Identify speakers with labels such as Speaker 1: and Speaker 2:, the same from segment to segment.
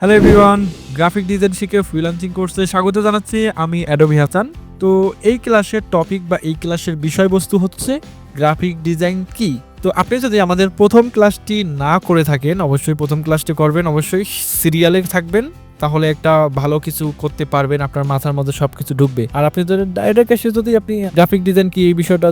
Speaker 1: Hello everyone graphic design শিখে freelancing কোর্সে স্বাগত জানাচ্ছি আমি অ্যাডোবি হাসান তো এই ক্লাসের টপিক বা এই ক্লাসের বিষয়বস্তু হচ্ছে গ্রাফিক ডিজাইন কি? তো আপনি যদি আমাদের প্রথম ক্লাসটি না করে থাকেন, অবশ্যই প্রথম ক্লাসটি করবেন, অবশ্যই সিরিয়ালে থাকবেন। তাহলে একটা ভালো কিছু করতে পারবেন, আপনার মাথার মধ্যে সবকিছু ঢুকবে। আর আপনি যদি ডাইরেক্ট এসে যদি আপনি গ্রাফিক ডিজাইন কি এই বিষয়টা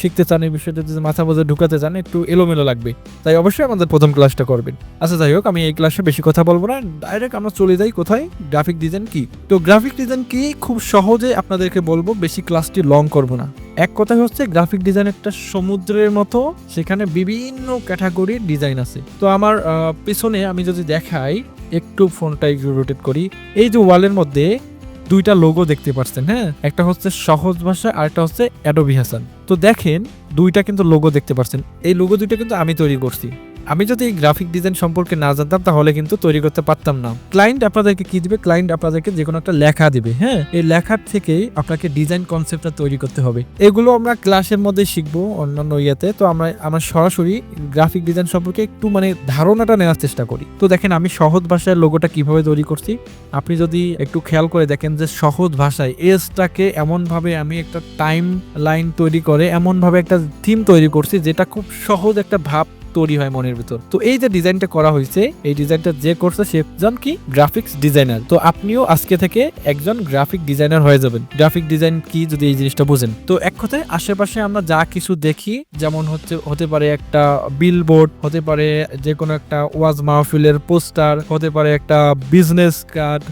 Speaker 1: শিখতে চান, এই বিষয়টা যদি মাথার মধ্যে ঢুকাতে চান, একটু এলোমেলো লাগবে। তাই অবশ্যই আমাদের প্রথম ক্লাসটা করবেন। আচ্ছা যাই হোক, আমি এই ক্লাসে বেশি কথা বলব না। ডাইরেক্ট আমরা চলে যাই কোথায়? গ্রাফিক ডিজাইন কি? তো গ্রাফিক ডিজাইন কি? খুব সহজে আপনাদেরকে বলব, বেশি ক্লাসটি লং করব না। এক কথায় হচ্ছে গ্রাফিক ডিজাইন একটা সমুদ্রের মতো, সেখানে বিভিন্ন ক্যাটাগরির ডিজাইন আছে। তো আমার পিছনে আমি যদি দেখাই একটু ফোনটা একটু রোটেট করি। এই যে ওয়ালের মধ্যে দুইটা লোগো দেখতে পাচ্ছেন হ্যাঁ? একটা হচ্ছে সহজ ভাষা আর একটা হচ্ছে অ্যাডোবি হাসান তো দেখেন, দুইটা কিন্তু লোগো দেখতে পাচ্ছেন এই লোগো দুইটা কিন্তু আমি তৈরি করছি। আমি যদি এই গ্রাফিক ডিজাইন সম্পর্কে না জানতাম, তাহলে কিন্তু তৈরি করতে পারতাম না। ক্লায়েন্ট আপনাদেরকে কি দিবে? ক্লায়েন্ট আপনাদেরকে যে কোনো একটা লেখা দিবে হ্যাঁ? এই লেখার থেকেই আপনাকে ডিজাইন কনসেপ্টটা তৈরি করতে হবে। এগুলো আমরা ক্লাসের মধ্যে শিখব অন্যান্য ইয়েতে। তো আমরা আমরা সরাসরি গ্রাফিক ডিজাইন সম্পর্কে একটু মানে ধারণাটা নেওয়ার চেষ্টা করি। তো দেখেন, আমি সহজ ভাষায় লোগোটা কীভাবে তৈরি করছি? আপনি যদি একটু খেয়াল করে দেখেন যে সহজ ভাষায় এজটাকে এমনভাবে আমি একটা টাইম লাইন তৈরি করে, এমনভাবে একটা থিম তৈরি করছি, যেটা খুব সহজ একটা ভাব তৈরি হয় মনের ভিতর। তো এই যে ডিজাইনটা করা হয়েছে, এই ডিজাইনটা যে করছে সে একজন কি? গ্রাফিক্স ডিজাইনার তো আপনিও আজকে থেকে একজন গ্রাফিক ডিজাইনার হয়ে যাবেন। গ্রাফিক ডিজাইন কি যদি এই জিনিসটা বুঝেন। তো এক কথায় আশেপাশে আমরা যা কিছু দেখি, যেমন হচ্ছে, হতে পারে একটা বিলবোর্ড হতে পারে যে কোনো একটা ওয়াজ মাহফিলের পোস্টার হতে পারে একটা বিজনেস কার্ড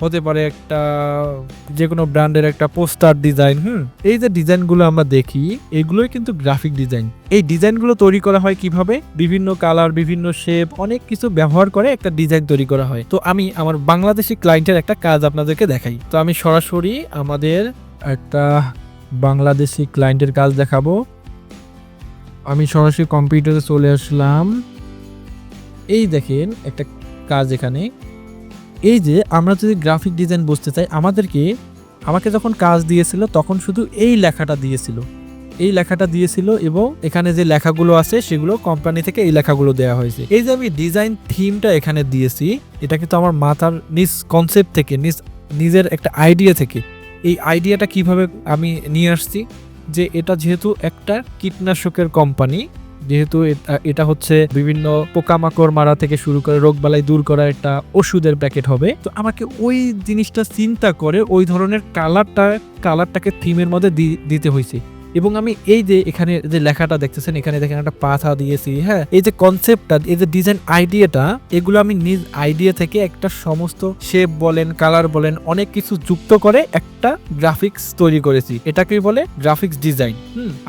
Speaker 1: হতে পারে একটা যে কোনো ব্র্যান্ডের একটা পোস্টার ডিজাইন, হুম? এই যে ডিজাইনগুলো আমরা দেখি, এগুলোই কিন্তু গ্রাফিক ডিজাইন। এই ডিজাইনগুলো তৈরি করা হয় কীভাবে? বিভিন্ন কালার, বিভিন্ন শেপ, অনেক কিছু ব্যবহার করে একটা ডিজাইন তৈরি করা হয়। তো আমি আমার বাংলাদেশি ক্লায়েন্টের একটা কাজ আপনাদেরকে দেখাই। তো আমি সরাসরি আমাদের একটা বাংলাদেশি ক্লায়েন্টের কাজ দেখাবো। আমি সরাসরি কম্পিউটারে চলে আসলাম। এই দেখেন একটা কাজ এখানে। এই যে আমরা যদি গ্রাফিক ডিজাইন বুঝতে চাই, আমাদেরকে আমাকে যখন কাজ দিয়েছিল তখন শুধু এই লেখাটা দিয়েছিল। এই লেখাটা দিয়েছিল এবং এখানে যে লেখাগুলো আছে সেগুলো কোম্পানি থেকে এই লেখাগুলো দেওয়া হয়েছে। এই যে আমি ডিজাইন থিমটা এখানে দিয়েছি, এটা কিন্তু আমার মাথার নিজ কনসেপ্ট থেকে, নিজ নিজের একটা আইডিয়া থেকে। এই আইডিয়াটা কীভাবে আমি নিয়ে আসছি? যে এটা যেহেতু একটা কীটনাশকের কোম্পানি যেহেতু এটা- হচ্ছে বিভিন্ন পোকামাকড় মারা থেকে শুরু করে রোগ বালাই দূর করা একটা ওষুধের প্যাকেট হবে। তো আমাকে ওই জিনিসটা চিন্তা করে ওই ধরনের কালারটা, কালারটাকে থিমের মধ্যে দিতে হয়েছে এবং আমি এই যে এখানে যে লেখাটা দেখতেছেন, এখানে দেখেন একটা পাথা দিয়েছি হ্যাঁ? এই যে কনসেপ্টটা এই যে ডিজাইন আইডিয়াটা এগুলো আমি নিজ আইডিয়া থেকে একটা সমস্ত শেপ বলেন কালার বলেন, অনেক কিছু যুক্ত করে একটা গ্রাফিক্স তৈরি করেছি। এটাকেই বলে গ্রাফিক্স ডিজাইন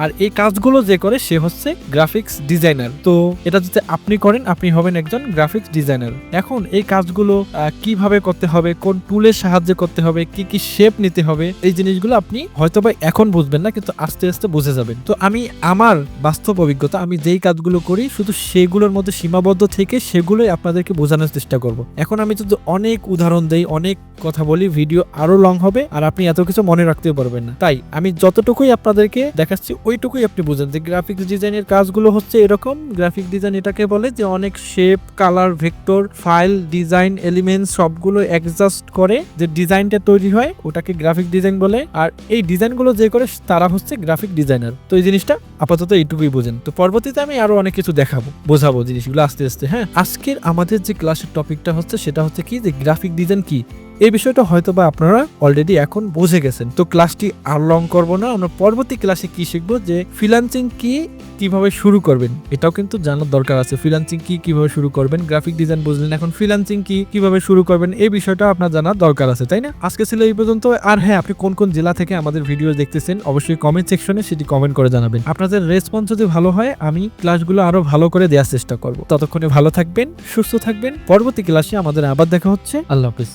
Speaker 1: আর এই কাজগুলো যে করে সে হচ্ছে গ্রাফিক্স ডিজাইনার তো এটা যদি আপনি করেন, আপনি হবেন একজন গ্রাফিক্স ডিজাইনার এখন এই কাজগুলো কীভাবে করতে হবে, কোন টুলের সাহায্যে করতে হবে, কি কি শেপ নিতে হবে, এই জিনিসগুলো আপনি হয়তো বা এখন বুঝবেন না, কিন্তু আস্তে আস্তে বুঝে যাবেন। তো আমি আমার বাস্তব অভিজ্ঞতা, আমি যেই কাজগুলো করি, শুধু সেগুলোর মধ্যে সীমাবদ্ধ থেকে সেগুলোই আপনাদেরকে বোঝানোর চেষ্টা করব। এখন আমি যদি অনেক উদাহরণ দেই, অনেক কথা বলি, ভিডিও আরও লং হবে আর আপনি এত কিছু মনে রাখতেও পারবেন না। তাই আমি যতটুকুই আপনাদেরকে দেখাচ্ছি, ওইটুকুই আপনি বুঝেন যে গ্রাফিক্স ডিজাইনের কাজগুলো হচ্ছে এরকম। গ্রাফিক ডিজাইন এটাকে বলে যে অনেক shape colour vector file design elements সবগুলো অ্যাডজাস্ট করে যে ডিজাইনটা তৈরি হয়, ওটাকে গ্রাফিক ডিজাইন বলে। আর এই ডিজাইনগুলো যে করে, তারা হচ্ছে গ্রাফিক ডিজাইনার তো এই জিনিসটা আপাতত এইটুকুই বোঝেন। তো পরবর্তীতে আমি আরও অনেক কিছু দেখাবো, বোঝাবো জিনিসগুলো আস্তে আস্তে হ্যাঁ? আজকের আমাদের যে ক্লাসের টপিকটা হচ্ছে, সেটা হচ্ছে কি যে গ্রাফিক ডিজাইন কি? এই বিষয়টা হয়তো বা আপনারা অলরেডি এখন বুঝে গেছেন। তো ক্লাসটি আর লং করব না, আমরা পরবর্তী ক্লাসে কি শিখব? যে ফ্রিল্যান্সিং কি কীভাবে শুরু করবেন? এটাও কিন্তু জানার দরকার আছে। ফ্রিল্যান্সিং কি কীভাবে শুরু করবেন? গ্রাফিক ডিজাইন বুঝলেন, এখন ফ্রিল্যান্সিং কি কীভাবে শুরু করবেন? এই বিষয়টা আপনার জানার দরকার আছে, তাই না? আজকে ছিল এই পর্যন্ত। আর হ্যাঁ আপনি কোন কোন জেলা থেকে আমাদের ভিডিও দেখতেছেন, অবশ্যই কমেন্ট সেকশনে সেটি কমেন্ট করে জানাবেন। আপনাদের রেসপন্স যদি ভালো হয়, আমি ক্লাসগুলো আরও ভালো করে দেওয়ার চেষ্টা করব। ততক্ষণে ভালো থাকবেন, সুস্থ থাকবেন। পরবর্তী ক্লাসে আমাদের আবার দেখা হচ্ছে। আল্লাহ হাফিজ।